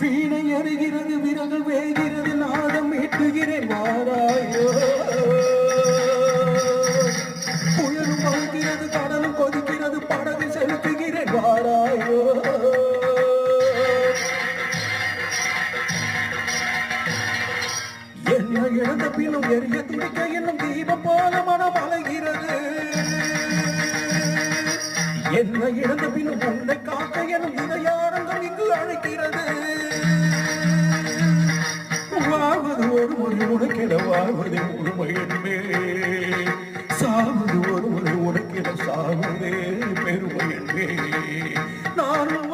வீணை அறிகிறது விரல் வேகிறது நாதம் எட்டுகிறேன் வாராயோ. புயலும் பழுக்கிறது கடலும் கொதிக்கிறது படகு செலுத்துகிறேன் வாராயோ. என்ன இழந்த பின்னும் எரிய துடிக்க என்னும் தீபம் என்ன இழந்த பின் உன்னை காக்க எனும் இதயாரங்கம் இங்கு அழைக்கிறது. வாழ்வது ஒரு முறை உனக்கிட வாழ்வது ஒரு மயமே சாவது ஒரு முறை உனக்கிட சாவதே பெருமையன்பே நானும்